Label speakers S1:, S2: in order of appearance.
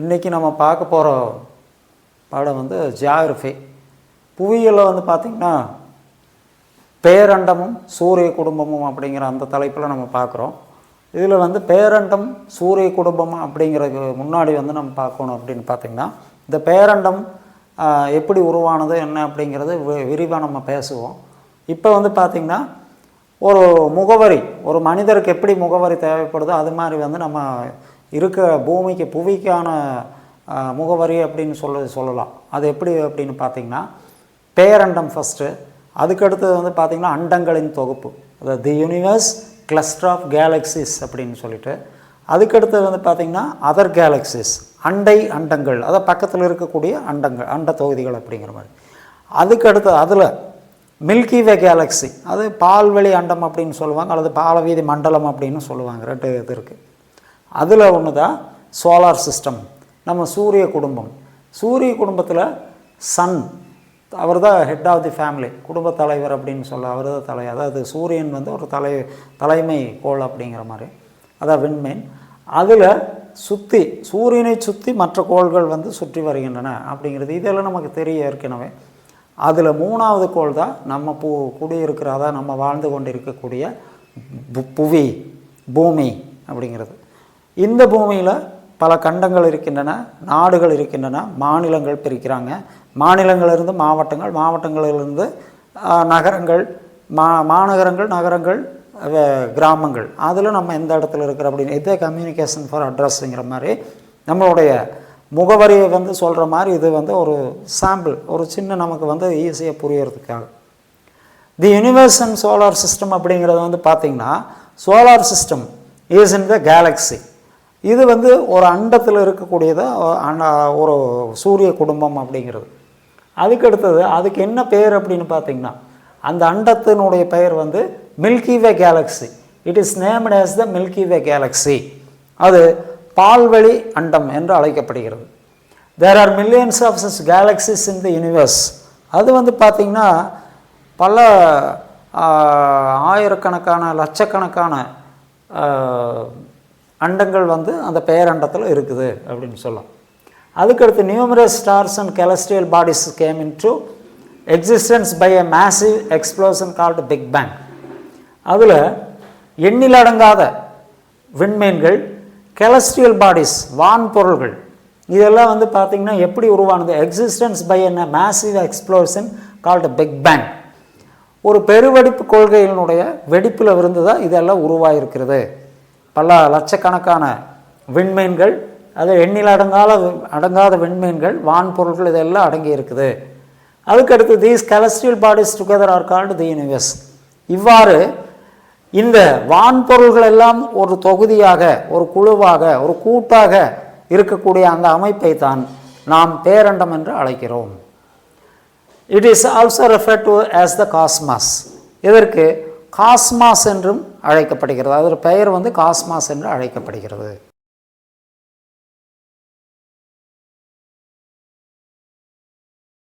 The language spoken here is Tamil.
S1: இன்றைக்கி நம்ம பார்க்க போகிற பாடம் வந்து ஜியாகிரஃபி புவியியலில் வந்து பார்த்திங்கன்னா பேரண்டமும் சூரிய குடும்பமும் அப்படிங்கிற அந்த தலைப்பில் நம்ம பார்க்குறோம். இதில் வந்து பேரண்டம் சூரிய குடும்பம் அப்படிங்கிறதுக்கு முன்னாடி வந்து நம்ம பார்க்கணும் அப்படின்னு பார்த்திங்கன்னா இந்த பேரண்டம் எப்படி உருவானது என்ன அப்படிங்கிறது விரிவாக நம்ம பேசுவோம். இப்போ வந்து பார்த்திங்கன்னா ஒரு முகவரி ஒரு மனிதருக்கு எப்படி முகவரி தேவைப்படுதோ அது மாதிரி வந்து நம்ம இருக்க பூமிக்கு புவிக்கான முகவரி அப்படின்னு சொல்ல சொல்லலாம். அது எப்படி அப்படின்னு பார்த்தீங்கன்னா பேரண்டம் ஃபஸ்ட்டு அதுக்கடுத்தது வந்து பார்த்திங்கன்னா அண்டங்களின் தொகுப்பு. அதாவது the universe cluster of galaxies அப்படின்னு சொல்லிட்டு. அதுக்கடுத்தது வந்து பார்த்திங்கன்னா அதர் கேலக்சிஸ் அண்டை அண்டங்கள். அதாவது பக்கத்தில் இருக்கக்கூடிய அண்டங்கள் அண்ட தொகுதிகள் அப்படிங்கிற மாதிரி. அதுக்கடுத்து அதில் மில்கி வே கேலக்ஸி அது பால்வெளி அண்டம் அப்படின்னு சொல்லுவாங்க அல்லது பாலவீதி மண்டலம் அப்படின்னு சொல்லுவாங்க. ரெண்டு இது இருக்குது அதில் ஒன்று தான் சோலார் சிஸ்டம் நம்ம சூரிய குடும்பம். சூரிய குடும்பத்தில் சன் அவர் தான் ஹெட் ஆஃப் தி ஃபேமிலி குடும்ப தலைவர் அப்படின்னு சொல்ல அவர் தான் தலை அதாவது சூரியன் வந்து ஒரு தலை தலைமை கோள் அப்படிங்கிற மாதிரி. அதான் விண்மீன் அதில் சுற்றி சூரியனை சுற்றி மற்ற கோள்கள் வந்து சுற்றி வருகின்றன அப்படிங்கிறது இதெல்லாம் நமக்கு தெரியும் ஏற்கனவே. அதில் மூணாவது கோள் தான் நம்ம பூ குடியிருக்கிற அதான் நம்ம வாழ்ந்து கொண்டு இருக்கக்கூடிய பு- புவி பூமி அப்படிங்கிறது. இந்த பூமியில் பல கண்டங்கள் இருக்கின்றன நாடுகள் இருக்கின்றன மாநிலங்கள் பிரிக்கிறாங்க. மாநிலங்களிலிருந்து மாவட்டங்கள் மாவட்டங்களிலிருந்து நகரங்கள் மா மாநகரங்கள் நகரங்கள் கிராமங்கள். அதில் நம்ம எந்த இடத்துல இருக்கிற அப்படின்னு இதே கம்யூனிகேஷன் ஃபார் அட்ரஸ்ங்கிற மாதிரி நம்மளுடைய முகவரியை வந்து சொல்கிற மாதிரி இது வந்து ஒரு சாம்பிள் ஒரு சின்ன நமக்கு வந்து ஈஸியாக புரியறதுக்காக. The universe and solar system அப்படிங்கிறது வந்து பார்த்திங்கன்னா solar system is in the galaxy இது வந்து ஒரு அண்டத்தில் இருக்கக்கூடியது ஒரு சூரிய குடும்பம் அப்படிங்கிறது. அதுக்கு அடுத்தது அதுக்கு என்ன பெயர் அப்படின்னு பார்த்தீங்கன்னா அந்த அண்டத்தினுடைய பெயர் வந்து milky way galaxy it is named as the milky way galaxy அது பால்வெளி அண்டம் என்று அழைக்கப்படுகிறது. There are millions of such galaxies in the universe அது வந்து பார்த்திங்கன்னா பல ஆயிரக்கணக்கான லட்சக்கணக்கான அண்டங்கள் வந்து அந்த பேரண்டத்தில் இருக்குது அப்படின்னு சொல்லலாம். அதுக்கடுத்து numerous stars and celestial bodies came into existence by a massive explosion called Big Bang அதில் எண்ணிலடங்காத விண்மீன்கள் கெலஸ்ட்ரியல் பாடிஸ் வான்பொருள்கள் இதெல்லாம் வந்து பார்த்திங்கன்னா எப்படி உருவானது? எக்ஸிஸ்டன்ஸ் பை என்ன massive explosion called Big Bang ஒரு பெருவெடிப்பு கொள்கையினுடைய வெடிப்பில் இருந்து தான் இதெல்லாம் உருவாயிருக்கிறது. பல லட்சக்கணக்கான விண்மீன்கள் அது எண்ணில் அடங்காத அடங்காத விண்மீன்கள் வான்பொருள்கள் இதெல்லாம் அடங்கி இருக்குது அதுக்கடுத்து these celestial bodies together are called the universe இவ்வாறு இந்த வான்பொருள்கள் எல்லாம் ஒரு தொகுதியாக ஒரு குழுவாக ஒரு கூட்டாக இருக்கக்கூடிய அந்த அமைப்பை தான் நாம் பேரண்டம் என்று அழைக்கிறோம். It is also refer to as the cosmos இதற்கு காஸ்மாஸ் என்றும் அழைக்கப்படுகிறது. அதோட பெயர் வந்து காஸ்மாஸ் என்று அழைக்கப்படுகிறது.